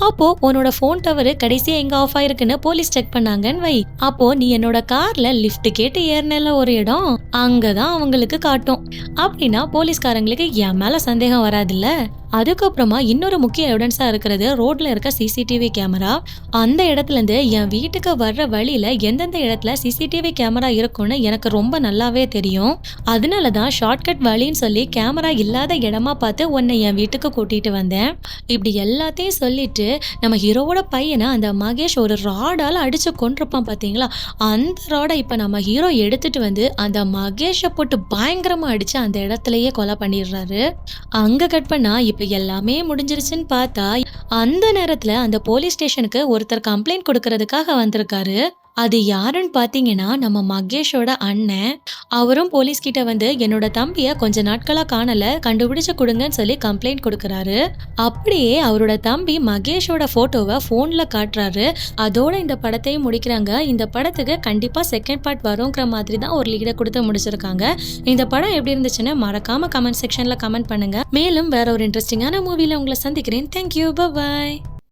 அப்போ உன்னோட ஃபோன் டவர் கடைசியா எங்க ஆஃப் ஆயிருக்குன்னு போலீஸ் செக் பண்ணாங்கன்னு வை. அப்போ நீ என்னோட கார்ல லிஃப்ட் கேட்டு ஏறினல ஒரு இடம் அங்கதான் அவங்களுக்கு காட்டும். அப்படின்னா போலீஸ்காரங்களுக்கு என் மேல சந்தேகம் வராதுல்ல? அதுக்கப்புறமா இன்னொரு முக்கிய எவிடன்ஸா இருக்கிறது ரோட்ல இருக்க சிசிடிவி கேமரா அந்த இடத்துல இருந்து என் வீட்டுக்கு வர்ற வழியில எந்தெந்த இடத்துல சிசிடிவி கேமரா இருக்கும்னு எனக்கு ரொம்ப நல்லாவே தெரியும். அதனால தான் ஷார்ட்கட் வழின்னு சொல்லி கேமரா இல்லாத இடமா பார்த்து உன்னை என் வீட்டுக்கு கூட்டிட்டு வந்தேன். இப்படி எல்லாத்தையும் சொல்லிட்டு நம்ம ஹீரோவோட பையனை அந்த மகேஷ் ஒரு ராடால் அடித்து கொண்டிருப்பான் பார்த்தீங்களா அந்த ராடை இப்போ நம்ம ஹீரோ எடுத்துட்டு வந்து அந்த மகேஷை போட்டு பயங்கரமாக அடித்து அந்த இடத்துலையே கொலை பண்ணிடுறாரு. அங்கே கட் பண்ணா இப்போ எல்லாமே முடிஞ்சிருச்சுன்னு பார்த்தா அந்த நேரத்தில் அந்த போலீஸ் ஸ்டேஷனுக்கு ஒருத்தர் கம்ப்ளைண்ட் கொடுக்கறதுக்காக வந்திருக்காரு. அது யாருன்னு பார்த்தீங்கன்னா நம்ம மகேஷோட அண்ணன். அவரும் போலீஸ்கிட்ட வந்து என்னோட தம்பியை கொஞ்ச நாட்களாக காணல கண்டுபிடிச்சு கொடுங்கன்னு சொல்லி கம்ப்ளைண்ட் கொடுக்குறாரு. அப்படியே அவரோட தம்பி மகேஷோட ஃபோட்டோவை ஃபோனில் காட்டுறாரு. அதோட இந்த படத்தையும் முடிக்கிறாங்க. இந்த படத்துக்கு கண்டிப்பாக செகண்ட் பார்ட் வருங்கிற மாதிரி தான் ஒரு லீடை கொடுத்து முடிச்சிருக்காங்க. இந்த படம் எப்படி இருந்துச்சுன்னு மறக்காமல் கமெண்ட் செக்ஷனில் கமெண்ட் பண்ணுங்கள் மேலும் வேற ஒரு இன்ட்ரெஸ்டிங்கான மூவியில் உங்களை சந்திக்கிறேன். Thank you bye